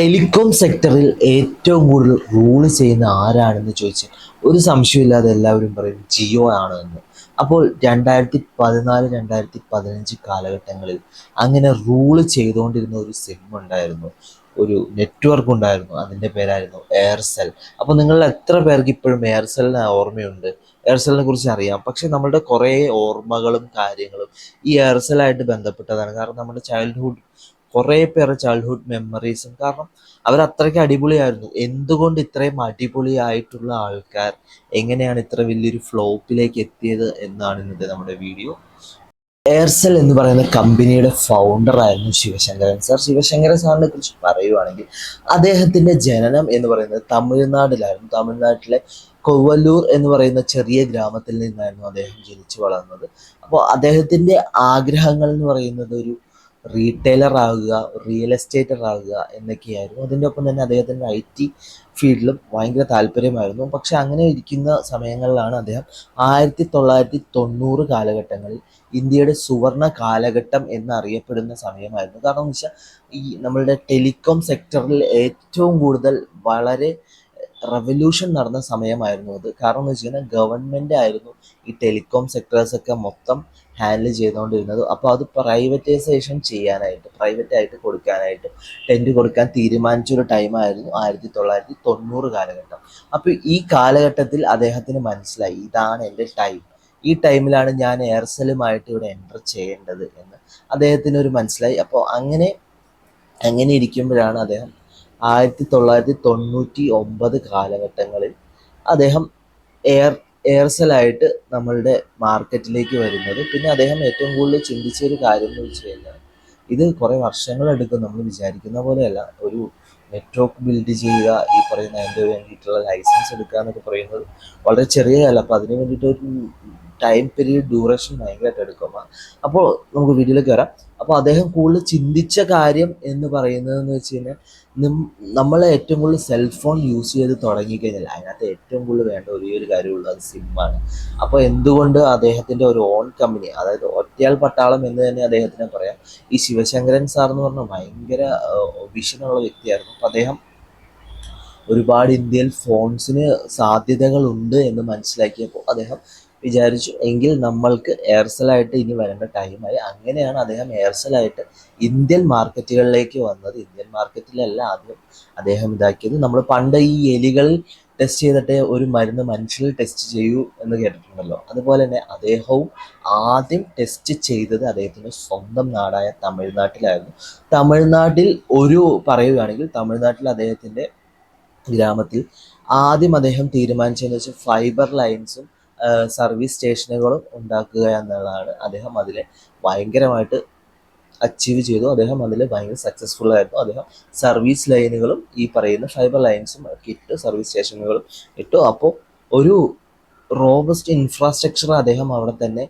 Telecom സെക്ടറിൽ ഏറ്റവും കൂടുതൽ റൂൾ ചെയ്യുന്ന ആരാണെന്ന് ചോദിച്ചാൽ ഒരു സംശയമില്ലാതെ എല്ലാവരും പറയും ജിയോ ആണ് എന്ന്. അപ്പോൾ രണ്ടായിരത്തി പതിനാല് രണ്ടായിരത്തി പതിനഞ്ച് കാലഘട്ടങ്ങളിൽ അങ്ങനെ റൂൾ ചെയ്തുകൊണ്ടിരുന്ന ഒരു സിം ഉണ്ടായിരുന്നു. ഒരു നെറ്റ്വർക്ക് ഉണ്ടായിരുന്നു. അതിന്റെ പേരായിരുന്നു എയർസെൽ അപ്പോൾ നിങ്ങൾ എത്ര പേർക്ക് ഇപ്പോഴും എയർസെല്ലിന് ഓർമ്മയുണ്ട്? എയർസെല്ലിനെ കുറിച്ച് അറിയാം. പക്ഷെ നമ്മളുടെ കുറേ ഓർമ്മകളും കാര്യങ്ങളും ഈ എയർസെല്ലായിട്ട് ബന്ധപ്പെട്ടതാണ്. കാരണം നമ്മുടെ ചൈൽഡ്ഹുഡ് കുറേ പേരുടെ ചൈൽഡ്ഹുഡ് മെമ്മറീസും കാരണം അവർ അത്രയ്ക്ക് അടിപൊളിയായിരുന്നു. എന്തുകൊണ്ട് ഇത്രയും അടിപൊളിയായിട്ടുള്ള ആൾക്കാർ എങ്ങനെയാണ് ഇത്ര വലിയൊരു ഫ്ലോപ്പിലേക്ക് എത്തിയത് എന്നാണ് ഇന്നത്തെ നമ്മുടെ വീഡിയോ എയർസെൽ എന്ന് പറയുന്ന കമ്പനിയുടെ ഫൗണ്ടർ ആയിരുന്നു ശിവശങ്കരൻ സാർ ശിവശങ്കരൻ സാറിനെ കുറിച്ച് പറയുവാണെങ്കിൽ അദ്ദേഹത്തിന്റെ ജനനം എന്ന് പറയുന്നത് തമിഴ്നാട്ടിലായിരുന്നു. തമിഴ്നാട്ടിലെ കൊവ്വല്ലൂർ എന്ന് പറയുന്ന ചെറിയ ഗ്രാമത്തിൽ നിന്നായിരുന്നു അദ്ദേഹം ജനിച്ചു വളർന്നത്. അപ്പോൾ അദ്ദേഹത്തിന്റെ ആഗ്രഹങ്ങൾ എന്ന് പറയുന്നത് ഒരു റീറ്റെയിലർ ആകുക റിയൽ എസ്റ്റേറ്റർ ആകുക എന്നൊക്കെയായിരുന്നു. അതിന്റെ ഒപ്പം തന്നെ അദ്ദേഹത്തിന്റെ ഐ ടി ഫീൽഡിലും ഭയങ്കര താല്പര്യമായിരുന്നു. പക്ഷെ അങ്ങനെ ഇരിക്കുന്ന സമയങ്ങളിലാണ് അദ്ദേഹം ആയിരത്തി തൊള്ളായിരത്തി തൊണ്ണൂറ് കാലഘട്ടങ്ങളിൽ ഇന്ത്യയുടെ സുവർണ കാലഘട്ടം എന്നറിയപ്പെടുന്ന സമയമായിരുന്നു. കാരണം എന്ന് വെച്ചാൽ ഈ നമ്മളുടെ ടെലികോം സെക്ടറിൽ ഏറ്റവും കൂടുതൽ വളരെ റവല്യൂഷൻ നടന്ന സമയമായിരുന്നു അത്. കാരണം എന്ന് വെച്ച് കഴിഞ്ഞാൽ ഗവൺമെന്റ് ആയിരുന്നു ഈ ടെലികോം സെക്ടേഴ്സ് ഒക്കെ മൊത്തം ഹാൻഡിൽ ചെയ്തുകൊണ്ടിരുന്നത്. അപ്പോൾ അത് പ്രൈവറ്റൈസേഷൻ ചെയ്യാനായിട്ട് പ്രൈവറ്റ് ആയിട്ട് കൊടുക്കാനായിട്ട് ടെന്റ് കൊടുക്കാൻ തീരുമാനിച്ചൊരു ടൈമായിരുന്നു ആയിരത്തി തൊള്ളായിരത്തി തൊണ്ണൂറ് കാലഘട്ടം. അപ്പോൾ ഈ കാലഘട്ടത്തിൽ അദ്ദേഹത്തിന് മനസ്സിലായി ഇതാണ് എന്റെ ടൈം ഈ ടൈമിലാണ് ഞാൻ എയർസെല്ലുമായിട്ട് ഇവിടെ എന്റർ ചെയ്യേണ്ടത് എന്ന് അദ്ദേഹത്തിന് ഒരു മനസ്സിലായി. അപ്പോൾ അങ്ങനെ അങ്ങനെ ഇരിക്കുമ്പോഴാണ് അദ്ദേഹം ആയിരത്തി തൊള്ളായിരത്തി തൊണ്ണൂറ്റി ഒമ്പത് കാലഘട്ടങ്ങളിൽ അദ്ദേഹം എയർ എയർസെലായിട്ട് നമ്മളുടെ മാർക്കറ്റിലേക്ക് വരുന്നത്. പിന്നെ അദ്ദേഹം ഏറ്റവും കൂടുതൽ ചിന്തിച്ച ഒരു കാര്യം എന്ന് വെച്ച് കഴിഞ്ഞാൽ ഇത് കുറേ വർഷങ്ങളെടുക്കും നമ്മൾ വിചാരിക്കുന്ന പോലെയല്ല. ഒരു നെറ്റ്വർക്ക് ബിൽഡ് ചെയ്യുക ഈ പറയുന്ന അതിന്റെ വേണ്ടിയിട്ടുള്ള ലൈസൻസ് എടുക്കുക എന്നൊക്കെ പറയുന്നത് വളരെ ചെറിയ കാലം അപ്പോൾ അതിന് വേണ്ടിയിട്ട് ഒരു ടൈം പീരീഡ് ഡ്യൂറേഷൻ ഭയങ്കരമായിട്ട് എടുക്കും അപ്പോൾ നമുക്ക് വീഡിയോയിലേക്ക് വരാം. അപ്പോൾ അദ്ദേഹം കൂടുതൽ ചിന്തിച്ച കാര്യം എന്ന് പറയുന്നതെന്ന് വെച്ച് കഴിഞ്ഞാൽ നമ്മൾ ഏറ്റവും കൂടുതൽ സെൽഫോൺ യൂസ് ചെയ്ത് തുടങ്ങിക്കഴിഞ്ഞാൽ അതിനകത്ത് ഏറ്റവും കൂടുതൽ വേണ്ട ഒരേ ഒരു കാര്യമുള്ളൂ അത് സിമ്മാണ് അപ്പോൾ എന്തുകൊണ്ട് അദ്ദേഹത്തിന്റെ ഒരു ഓൺ കമ്പനി അതായത് ഒറ്റയാൾ പട്ടാളം എന്ന് തന്നെ അദ്ദേഹത്തിനെ പറയാം. ഈ ശിവശങ്കരൻ സാർ എന്ന് പറഞ്ഞാൽ ഭയങ്കര വിഷനുള്ള വ്യക്തിയായിരുന്നു. അപ്പോൾ അദ്ദേഹം ഒരുപാട് ഇന്ത്യയിൽ ഫോൺസിന് സാധ്യതകളുണ്ട് എന്ന് മനസ്സിലാക്കിയപ്പോൾ അദ്ദേഹം വിചാരിച്ചു. എങ്കിൽ നമ്മൾക്ക് എയർസെലായിട്ട് ഇനി വരേണ്ട ടൈമായി അങ്ങനെയാണ് അദ്ദേഹം എയർസെലായിട്ട് ഇന്ത്യൻ മാർക്കറ്റുകളിലേക്ക് വന്നത്. ഇന്ത്യൻ മാർക്കറ്റിലല്ല ആദ്യം അദ്ദേഹം ഇതാക്കിയത്. നമ്മൾ പണ്ട് ഈ എലികൾ ടെസ്റ്റ് ചെയ്തിട്ട് ഒരു മരുന്ന് മനുഷ്യരിൽ ടെസ്റ്റ് ചെയ്യൂ എന്ന് കേട്ടിട്ടുണ്ടല്ലോ. അതുപോലെ തന്നെ അദ്ദേഹവും ആദ്യം ടെസ്റ്റ് ചെയ്തത് അദ്ദേഹത്തിന്റെ സ്വന്തം നാടായ തമിഴ്നാട്ടിലായിരുന്നു. തമിഴ്നാട്ടിൽ ഒരു പറയുകയാണെങ്കിൽ തമിഴ്നാട്ടിൽ അദ്ദേഹത്തിന്റെ ഗ്രാമത്തിൽ ആദ്യം അദ്ദേഹം തീരുമാനിച്ചതെന്ന് വെച്ചാൽ ഫൈബർ ലൈൻസും സർവീസ് സ്റ്റേഷനുകളും ഉണ്ടാക്കുക എന്നുള്ളതാണ്. അദ്ദേഹം അതിൽ ഭയങ്കരമായിട്ട് അച്ചീവ് ചെയ്തു. അദ്ദേഹം അതിൽ ഭയങ്കര സക്സസ്ഫുൾ ആയിരുന്നു. അദ്ദേഹം സർവീസ് ലൈനുകളും ഈ പറയുന്ന ഫൈബർ ലൈൻസും ഒക്കെ ഇട്ട് സർവീസ് സ്റ്റേഷനുകളും ഇട്ടു. അപ്പോൾ ഒരു റോബസ്റ്റ് ഇൻഫ്രാസ്ട്രക്ചർ അദ്ദേഹം അവിടെ തന്നെ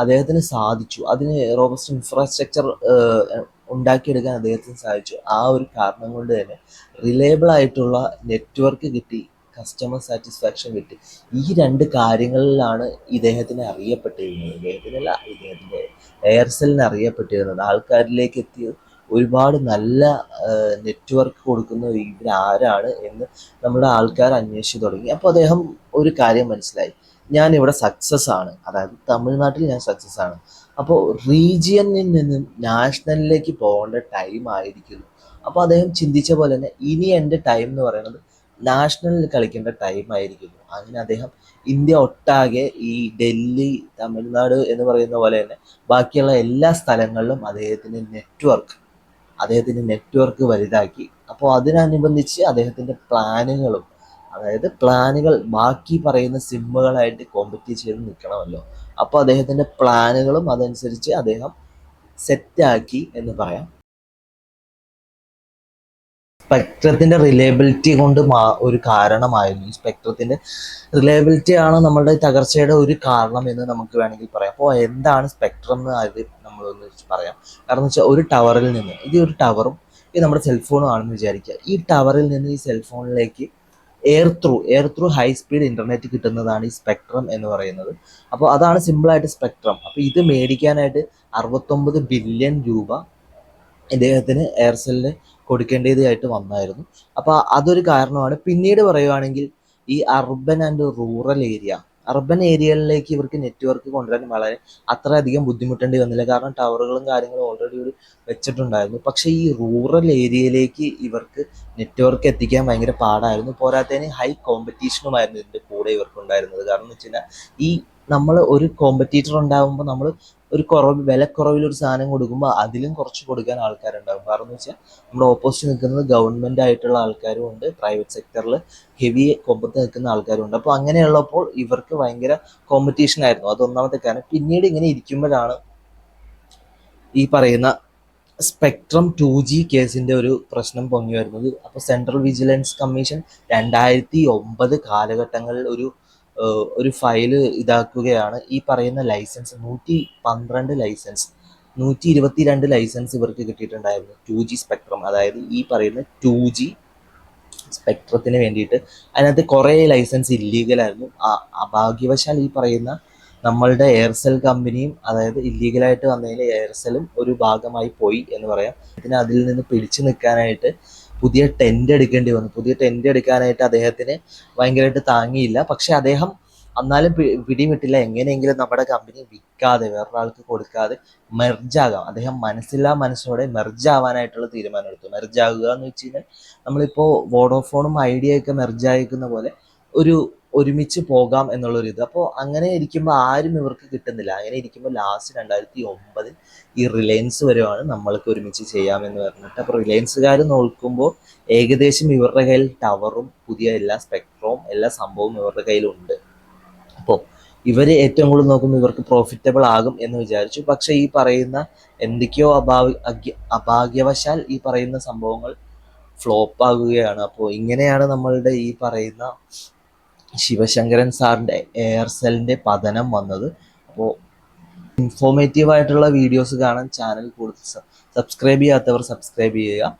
അദ്ദേഹത്തിന് സാധിച്ചു. അതിന് റോബസ്റ്റ് ഇൻഫ്രാസ്ട്രക്ചർ ഉണ്ടാക്കിയെടുക്കാൻ അദ്ദേഹത്തിന് സാധിച്ചു. ആ ഒരു കാരണം കൊണ്ട് തന്നെ റിലയബിൾ ആയിട്ടുള്ള നെറ്റ്വർക്ക് കിട്ടി. കസ്റ്റമർ സാറ്റിസ്ഫാക്ഷൻ കിട്ടി. ഈ രണ്ട് കാര്യങ്ങളിലാണ് ഇദ്ദേഹത്തിന് അറിയപ്പെട്ടിരുന്നത്. ഇദ്ദേഹത്തിനല്ല ഇദ്ദേഹത്തിന്റെ എയർസെല്ലിന് അറിയപ്പെട്ടിരുന്നത്. ആൾക്കാരിലേക്ക് എത്തിയ ഒരുപാട് നല്ല നെറ്റ്വർക്ക് കൊടുക്കുന്ന ഇവരാരാണ് എന്ന് നമ്മുടെ ആൾക്കാർ അന്വേഷിച്ചു തുടങ്ങി. അപ്പോൾ അദ്ദേഹം ഒരു കാര്യം മനസ്സിലായി. ഞാൻ ഇവിടെ സക്സസ് ആണ്. അതായത് തമിഴ്നാട്ടിൽ ഞാൻ സക്സസ് ആണ്. അപ്പോൾ റീജിയനിൽ നിന്നും നാഷണലിലേക്ക് പോകേണ്ട ടൈം ആയിരിക്കുന്നു. അപ്പോൾ അദ്ദേഹം ചിന്തിച്ച പോലെ തന്നെ ഇനി എന്റെ ടൈം എന്ന് പറയുന്നത് നാഷണലിൽ കളിക്കേണ്ട ടൈം ആയിരിക്കുന്നു. അങ്ങനെ അദ്ദേഹം ഇന്ത്യ ഒട്ടാകെ ഈ ഡൽഹി തമിഴ്നാട് എന്ന് പറയുന്ന പോലെ തന്നെ ബാക്കിയുള്ള എല്ലാ സ്ഥലങ്ങളിലും അദ്ദേഹത്തിന്റെ നെറ്റ്വർക്ക് അദ്ദേഹത്തിന്റെ നെറ്റ്വർക്ക് വലുതാക്കി. അപ്പോൾ അതിനനുബന്ധിച്ച് അദ്ദേഹത്തിന്റെ പ്ലാനുകളും അതായത് പ്ലാനുകൾ ബാക്കി പറയുന്ന സിമ്മുകളായിട്ട് കോമ്പറ്റ് ചെയ്ത് നിൽക്കണമല്ലോ. അപ്പോൾ അദ്ദേഹത്തിന്റെ പ്ലാനുകളും അതനുസരിച്ച് അദ്ദേഹം സെറ്റാക്കി എന്ന് പറയാം. സ്പെക്ട്രത്തിന്റെ റിലയബിലിറ്റി കൊണ്ട് മാ ഒരു കാരണമായിരുന്നു. ഈ സ്പെക്ട്രത്തിന്റെ റിലയബിലിറ്റി ആണ് നമ്മളുടെ തകർച്ചയുടെ ഒരു കാരണം എന്ന് നമുക്ക് വേണമെങ്കിൽ പറയാം. അപ്പോൾ എന്താണ് സ്പെക്ട്രം എന്ന് അത് നമ്മളൊന്ന് പറയാം. കാരണം വെച്ചാൽ ഒരു ടവറിൽ നിന്ന് ഇത് ഒരു ടവറും ഇത് നമ്മുടെ സെൽഫോണും ആണെന്ന് വിചാരിക്കുക. ഈ ടവറിൽ നിന്ന് ഈ സെൽഫോണിലേക്ക് air through air through high speed internet കിട്ടുന്നതാണ് ഈ സ്പെക്ട്രം എന്ന് പറയുന്നത്. അപ്പോൾ അതാണ് സിമ്പിളായിട്ട് സ്പെക്ട്രം അപ്പോൾ ഇത് മേടിക്കാനായിട്ട് അറുപത്തൊമ്പത് ബില്യൺ രൂപ ഇദ്ദേഹത്തിന് എയർസെല്ലിന് കൊടുക്കേണ്ടതായിട്ട് വന്നായിരുന്നു. അപ്പോൾ അതൊരു കാരണമാണ്. പിന്നീട് പറയുവാണെങ്കിൽ ഈ urban and rural area urban ഏരിയകളിലേക്ക് ഇവർക്ക് നെറ്റ്വർക്ക് കൊണ്ടുവരാൻ വളരെ അത്രയധികം ബുദ്ധിമുട്ടേണ്ടി വന്നില്ല. കാരണം ടവറുകളും കാര്യങ്ങളും ഓൾറെഡി ഒരു വെച്ചിട്ടുണ്ടായിരുന്നു. പക്ഷേ ഈ റൂറൽ ഏരിയയിലേക്ക് ഇവർക്ക് നെറ്റ്വർക്ക് എത്തിക്കാൻ ഭയങ്കര പാടായിരുന്നു. പോരാത്തതിന് ഹൈ കോമ്പറ്റീഷനുമായിരുന്നു ഇതിന്റെ കൂടെ ഇവർക്ക് ഉണ്ടായിരുന്നത് കാരണം എന്ന് വെച്ച് കഴിഞ്ഞാൽ ഈ നമ്മൾ ഒരു കോമ്പറ്റീറ്റർ ഉണ്ടാകുമ്പോൾ നമ്മൾ ഒരു കുറവ് വിലക്കുറവിൽ ഒരു സാധനം കൊടുക്കുമ്പോൾ അതിലും കുറച്ച് കൊടുക്കാൻ ആൾക്കാരുണ്ടാകും. കാരണം എന്ന് വെച്ചാൽ നമ്മുടെ ഓപ്പോസിറ്റ് നിൽക്കുന്നത് ഗവൺമെന്റ് ആയിട്ടുള്ള ആൾക്കാരും ഉണ്ട് പ്രൈവറ്റ് സെക്ടറിൽ ഹെവി കൊമ്പത്ത് നിൽക്കുന്ന ആൾക്കാരും ഉണ്ട്. അപ്പോൾ അങ്ങനെയുള്ളപ്പോൾ ഇവർക്ക് ഭയങ്കര കോമ്പറ്റീഷൻ ആയിരുന്നു. അത് ഒന്നാമത്തെ കാരണം. പിന്നീട് ഇങ്ങനെ ഇരിക്കുമ്പോഴാണ് ഈ പറയുന്ന സ്പെക്ട്രം ടു ജി കേസിന്റെ ഒരു പ്രശ്നം പൊങ്ങി വരുന്നത്. അപ്പോൾ സെൻട്രൽ വിജിലൻസ് കമ്മീഷൻ രണ്ടായിരത്തി ഒമ്പത് കാലഘട്ടങ്ങളിൽ ഒരു ഒരു ഫയൽ ഇതാക്കുകയാണ്. ഈ പറയുന്ന ലൈസൻസ് നൂറ്റി പന്ത്രണ്ട് ലൈസൻസ് നൂറ്റി ഇരുപത്തി രണ്ട് ലൈസൻസ് ഇവർക്ക് കിട്ടിയിട്ടുണ്ടായിരുന്നു ടു ജി സ്പെക്ട്രം അതായത് ഈ പറയുന്ന ടു ജി സ്പെക്ട്രത്തിന് വേണ്ടിയിട്ട്. അതിനകത്ത് കുറേ ലൈസൻസ് ഇല്ലീഗലായിരുന്നു അഭാഗ്യവശാൽ ഈ പറയുന്ന നമ്മളുടെ എയർസെൽ കമ്പനിയും അതായത് ഇല്ലീഗലായിട്ട് വന്നതിൽ എയർസെലും ഒരു ഭാഗമായി പോയി എന്ന് പറയാം. ഇതിന് അതിൽ നിന്ന് പിടിച്ചു നിൽക്കാനായിട്ട് പുതിയ ടെന്റ് എടുക്കേണ്ടി വന്നു. പുതിയ ടെന്റ് എടുക്കാനായിട്ട് അദ്ദേഹത്തിന് ഭയങ്കരമായിട്ട് താങ്ങിയില്ല. പക്ഷെ അദ്ദേഹം എന്നാലും പിടിവിട്ടില്ല. എങ്ങനെയെങ്കിലും നമ്മുടെ കമ്പനി വിൽക്കാതെ വേറൊരാൾക്ക് കൊടുക്കാതെ മെർജാകാം അദ്ദേഹം മനസ്സില്ലാ മനസ്സോടെ മെർജാവാനായിട്ടുള്ള തീരുമാനം എടുത്തു. മെർജാകുക എന്ന് വെച്ച് കഴിഞ്ഞാൽ നമ്മളിപ്പോൾ വോഡോഫോണും ഐഡിയ ഒക്കെ മെർജായിക്കുന്ന പോലെ ഒരു ഒരുമിച്ച് പോകാം എന്നുള്ളൊരു ഇത് അപ്പോൾ അങ്ങനെ ഇരിക്കുമ്പോൾ ആരും ഇവർക്ക് കിട്ടുന്നില്ല. അങ്ങനെ ഇരിക്കുമ്പോൾ ലാസ്റ്റ് രണ്ടായിരത്തി ഒമ്പതിൽ ഈ റിലയൻസ് വരുവാണ് നമ്മൾക്ക് ഒരുമിച്ച് ചെയ്യാമെന്ന് പറഞ്ഞിട്ട്. അപ്പോൾ റിലയൻസുകാർ നോക്കുമ്പോൾ ഏകദേശം ഇവരുടെ കയ്യിൽ ടവറും പുതിയ എല്ലാ സ്പെക്ട്രവും എല്ലാ സംഭവവും ഇവരുടെ കയ്യിലുണ്ട്. അപ്പോൾ ഇവർ ഏറ്റവും കൂടുതൽ നോക്കുമ്പോൾ ഇവർക്ക് പ്രോഫിറ്റബിൾ ആകും എന്ന് വിചാരിച്ചു. പക്ഷേ ഈ പറയുന്ന എന്തൊക്കെയോ അഭാവ അഭാഗ്യവശാൽ ഈ പറയുന്ന സംഭവങ്ങൾ ഫ്ലോപ്പ് ആകുകയാണ്. അപ്പോൾ ഇങ്ങനെയാണ് നമ്മളുടെ ഈ പറയുന്ന ശിവശങ്കരൻ സാറിന്റെ എയർസെല്ലിന്റെ പതനം വന്നത്. അപ്പോൾ ഇൻഫോർമേറ്റീവ് ആയിട്ടുള്ള വീഡിയോസ് കാണാൻ ചാനൽ കൂടുതൽ സബ്സ്ക്രൈബ് ചെയ്യാത്തവർ സബ്സ്ക്രൈബ് ചെയ്യുക.